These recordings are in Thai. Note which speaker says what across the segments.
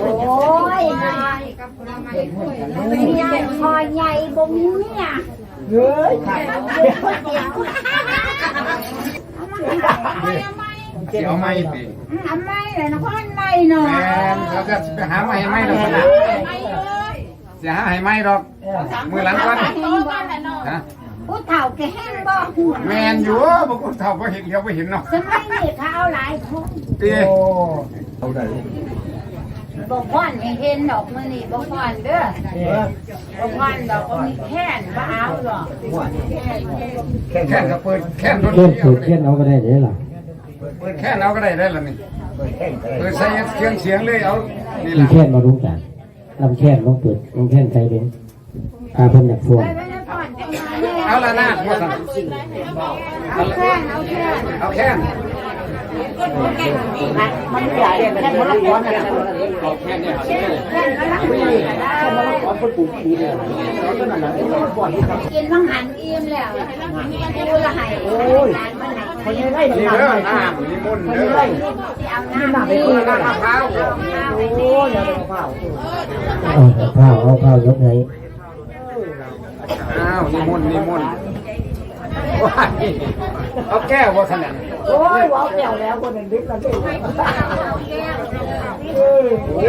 Speaker 1: โอ้ยนายเนี่ยคอใหญ่บ่มีเนี่ย
Speaker 2: เฮ้ยขา
Speaker 3: เสียวไม่สิ
Speaker 1: ทำไมล่ะนะพ่อไม่เนาะ
Speaker 3: แม่นเขาจะไปหาไม่ไม่ดอกนะจะหาให้ไม่ดอกมือหลังก่อนฮะ
Speaker 1: ผู้เฒ่าแกแห้งบ่หัว
Speaker 3: แมนอยู่บางคนเท่าบ่เห็นเดียวบ่เห็นเนาะ
Speaker 1: สมัยนี้เขาเอาหลายคน
Speaker 3: ตี
Speaker 2: โอ้เอาได้
Speaker 1: บ่พ่อนให้เห็นดอกมื้อนี้บ่พ่อนเด้อ
Speaker 2: เนี่ย
Speaker 1: บ่พ่อนดอกบ่มีแค้นบ่เอาหรอก
Speaker 2: แค่
Speaker 3: แค่นก็เปิดแค่นรถ
Speaker 4: เล่น
Speaker 3: เดีย
Speaker 4: เปิ
Speaker 3: ว
Speaker 4: ดเล่นเอาก็ได้เด้ล่ะ
Speaker 3: เปิดแค่นเอาก็ได้ได้ละนี่
Speaker 2: แค่ก็
Speaker 3: เปิ
Speaker 2: ได้
Speaker 3: ดใส่เสียงเสียงเลยเอานี่
Speaker 4: มี
Speaker 3: ล่ะ
Speaker 4: แค่นมาลุ้กันลำแค่นลองเปิดลองแค่นใจเด้ตาเพิ่นอยากฟวง
Speaker 1: ไปไปพ่อนจังมาแน่
Speaker 3: เอาละนาดบ่ซั่น
Speaker 1: เอาแค้นเอาแค้น
Speaker 3: เอาแค่น
Speaker 1: มันใหญ่แค่บ่ละคนน่ะ
Speaker 3: เอแค่นเนี่ย
Speaker 1: แค่ก็ละคนก็ได้กินมังหันอิ่มแล้วกูละให้โอ้ยมันไหน
Speaker 2: คนยังไล่
Speaker 3: นี่
Speaker 2: หนั
Speaker 3: เด้อ
Speaker 2: ห
Speaker 3: น้ำนี่มุ่นเด้อ
Speaker 1: สิเอาน้ำนี่
Speaker 3: นี่น้ำมะพร้าว
Speaker 2: โอ้ยอย่าไปเฝ้า
Speaker 4: เอาข้าวเอาข้าวยกให้
Speaker 3: อ้าวนี่มุ่นนี่มุ่น ว้ายเอาแก้วบ่ขนาด
Speaker 2: โอ้ยว้าวแก้วแล้วคนหนึ่งดิบแล้วดิเออ
Speaker 3: โอ้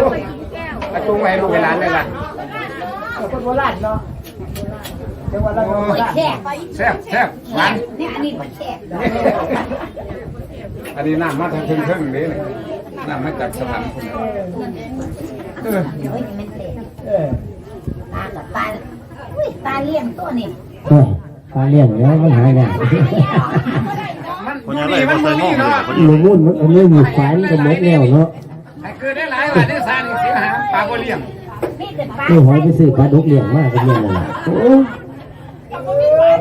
Speaker 3: กระตุ้งไว้ให้ลูกให้หลานเลยล่ะ
Speaker 2: คนโบราณเนาะเดี๋ยววันละคนโบราณ
Speaker 1: แช่
Speaker 3: แซ่บแซ่บหวาน
Speaker 1: เนี่ยอันนี้บ่แช่
Speaker 3: อันนี้น้ำมาทางครึ่งๆนี่เลยน้ำมาจากสถานคุณเออ
Speaker 1: เดี๋ยวนี่มันเตะ
Speaker 2: เออ
Speaker 1: ตากับตาอุ้ยตาเลี้ยงตัวนี่
Speaker 4: โอ้ย ปลาเลี้ยงแล้วมันหายแล้ว
Speaker 3: มันมันนี่มันมันนี่เนาะ
Speaker 4: หนูมุ่นมันไม่มีไฟมันก็หมดแล้วเนาะ
Speaker 3: ไอ้เกิดได้หลายวันได้สารเสียหายปลาบ่เลี้ยง
Speaker 1: นี่เป็นปลา
Speaker 4: นี่หอยไปซื้อปลาดุกเลี้ยงมากเป็นเลี้ยงอะไรโอ้ย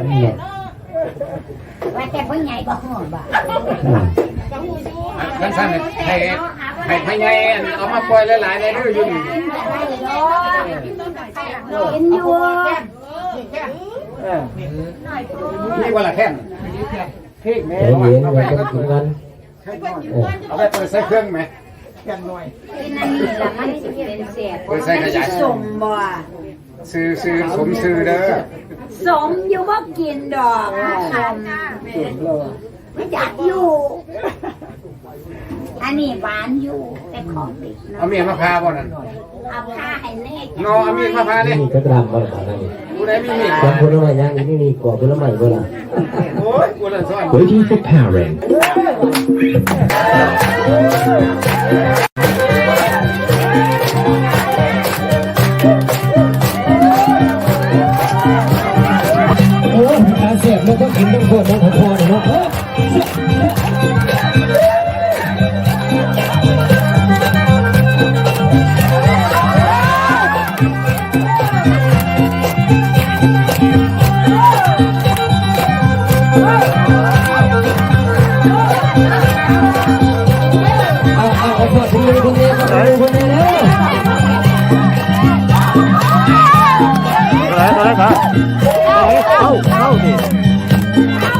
Speaker 4: เนี่ย
Speaker 1: ว่าแต่บ่ใหญ่บ่หัวบ่
Speaker 4: อ่า
Speaker 3: นั่นสั่นให้ให้ให้ไงเอามาปล่อยหลายๆในเรื่องอยู่นี่
Speaker 1: กินแต่ได้เนาะกินอยู่
Speaker 2: เออ
Speaker 3: นี่ว่าละแค่น
Speaker 2: พริกแม่
Speaker 4: ใจเย็นอย่าต้องกินกันเออ
Speaker 3: เอาไปเปิดใส่เครื่องไหม
Speaker 2: กันหน่อย
Speaker 1: กินอันนี้ละมันสิเป็นเสีย
Speaker 3: เปิดใส่ขยาย
Speaker 1: สมบ่
Speaker 3: ซื้อซื้อสมซื้อเด้อ
Speaker 1: สมอยู่บ่กินดอกสม
Speaker 2: สุดเลย
Speaker 1: ไม่อยากอยู่ อันนี้หวานอยู่แต่ของติด
Speaker 3: เอา
Speaker 1: เนาะ
Speaker 3: เมียมาพาบ่นั่น
Speaker 1: เอาผ้าให้แน่
Speaker 3: นอเอามีดมาพาดิ
Speaker 4: นี่ก็กรำมาแล้วนะนี่
Speaker 3: ผู้ใดมีมีด
Speaker 4: จำผลไม้ย่างนี่นี่กรอบผลไม้บ่ล่ะ
Speaker 3: โอ้ยกูละซ้อน
Speaker 5: Waiting for powering.
Speaker 4: โอ้ยตาเสียบมันก็กินต้องโคตรต้อง อะ
Speaker 6: ไรอะเข้าเข้าดิ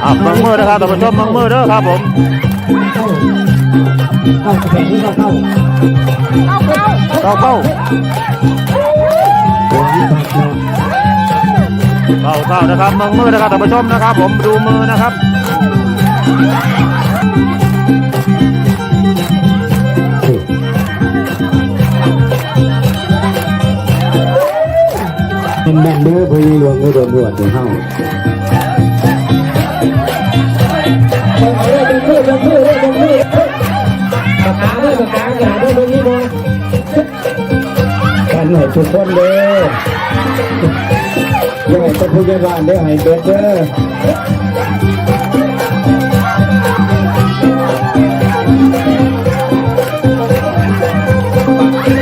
Speaker 6: อะมังมือนะครับท่านผู้ชมมังมือเด้อครับผม
Speaker 4: เข้าเข้าแบบนี้ก็เข้า
Speaker 6: เข้าเข้าเข้าเข้านะครับมังมือนะครับท่านผู้ชมนะครับ ผมดูมือนะครับ
Speaker 4: เป็นแม่นเด้อพยหลวงเด้อโดนบวชเด้อเฮากันให้ทุกคนเด้อย่าให้เป็นผู้ใหญ่บ้านเด้อให้เบิดเด้อ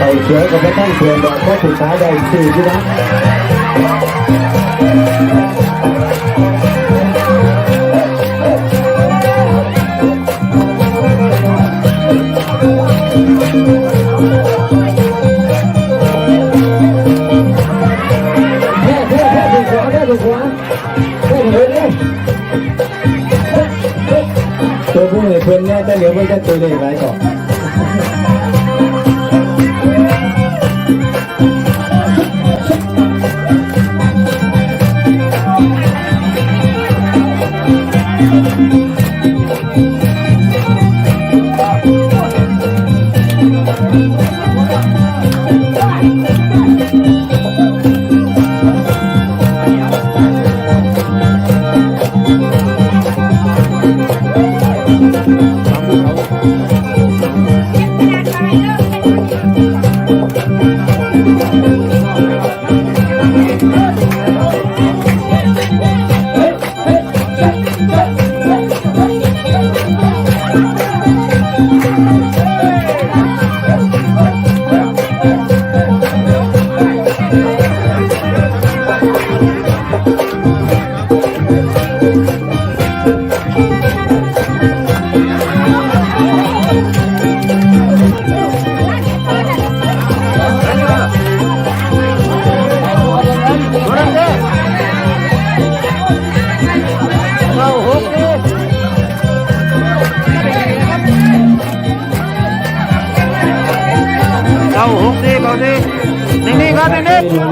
Speaker 4: เอาเสือก็ไม่ต้องเสือดอกเพราะสุดท้ายได้สี่ที่นะ ตัวผู้เหนี่ยเพื่อนเนี่ยจะเหลียไม่จะตัวเลยไรก่อ
Speaker 6: น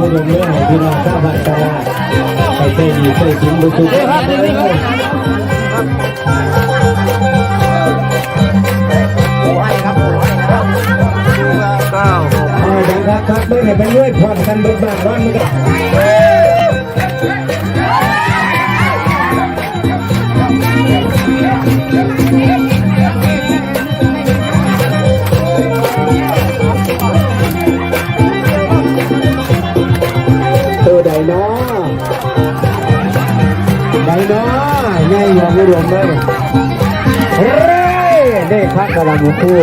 Speaker 4: พี่น้องผู้ชมเรื่องของพี่น้องชาวบ้านตลาดไปใช้ดีใช้สินบุตรทุกท่านเด้อ
Speaker 6: ๆเก้าหก
Speaker 4: เอาอย่างครับครับไม่ได้ไปเรื่อยผ่อนกันเบิกบ้านร้อนมันก็ะใหญ่หัวไม่รวมเลยเฮ้ยได้พักกำลังคู่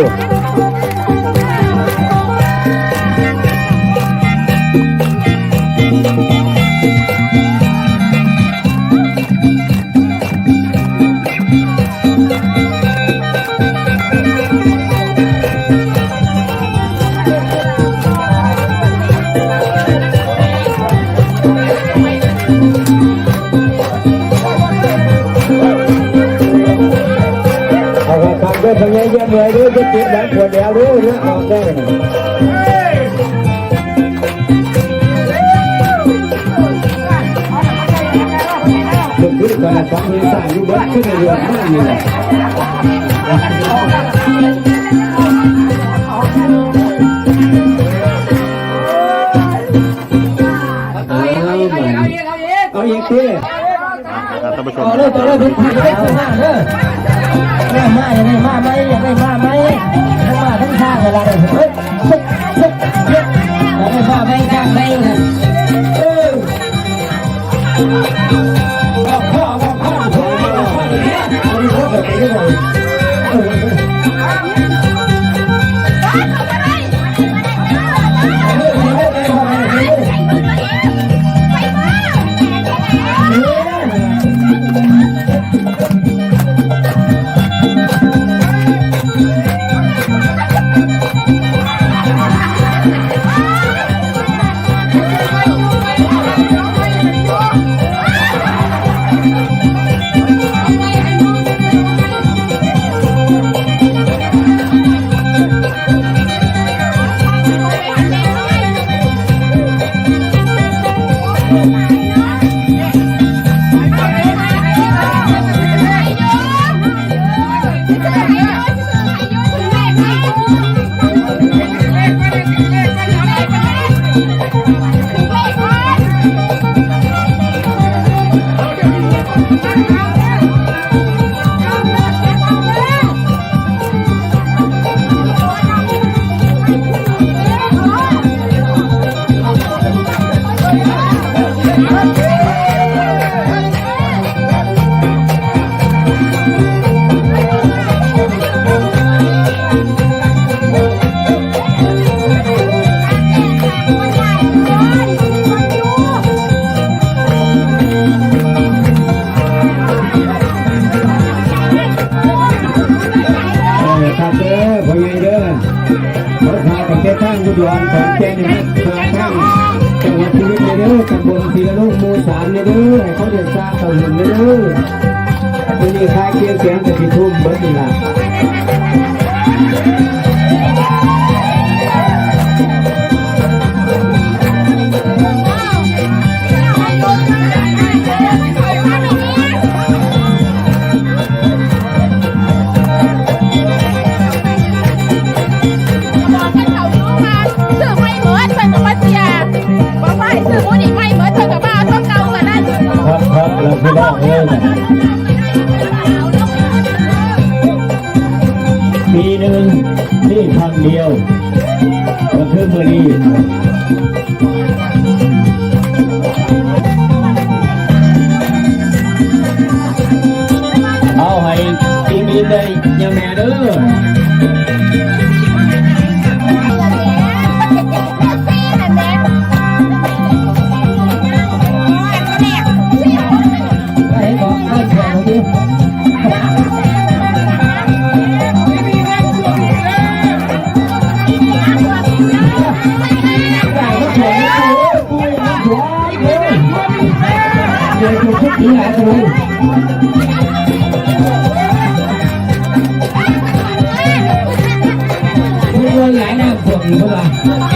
Speaker 4: ขึ้นในเรือมากอยู่เลยเอาเอาอีกที
Speaker 6: นะครับท่านผู้ชม
Speaker 2: ต่อเลยต่อเลยพี่พี่ได้ข้างหน้าเด้อแม่มาอยางไรมาไหมอยางไรมาไหมทั้งมาทั้งข้างเวลาเลยเฮ้ยเฮ้ยเฮ้ยเฮ้ยอยางไรมาไหมข้างไหมเล นี้ ดรขอนแก่นนะครับพาทางจังหวัดพิจิตรเด้อตำบลพีระลูกหมู่สามเด้อให้เขาเดินทางเข้าเห็นเด้อวันนี้ค่าเคียงเสียงกับที่ทุ่มเบิดนี่ล่ะ ปีนี้ได้ยังแม่เด้อให้บอกให้แข่ งดิ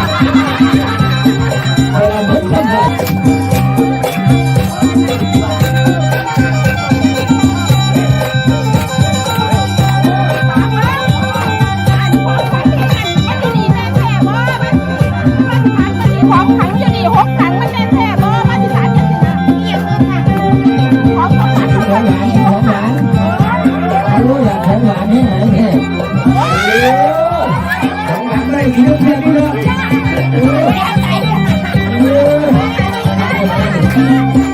Speaker 1: Thank you.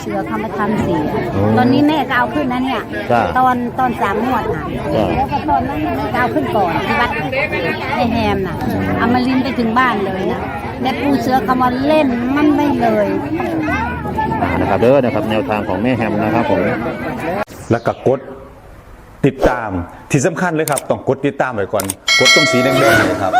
Speaker 1: เสือคำประทำเสียตอนนี้แม่ก็เอาขึ้นนะเนี่ย
Speaker 6: จ้า
Speaker 1: ตอนตอนสามงวดน่ะ
Speaker 6: จ้า
Speaker 1: แล้วก็ตอนนั้นแม่ก็เอาขึ้นก่อนที่วัดในแฮมน่ะเอามาลินไปถึงบ้านเลยนะและครูเสือคำว่าเล่นมันไม่เลย
Speaker 6: นะครับเด้อนะครับแนวทางของแม่แฮมนะครับผม
Speaker 7: แล้วก็กดติดตามที่สำคัญเลยครับ ต้องกดติดตามไว้ก่อน กดตรงสีแดงๆเลยครับ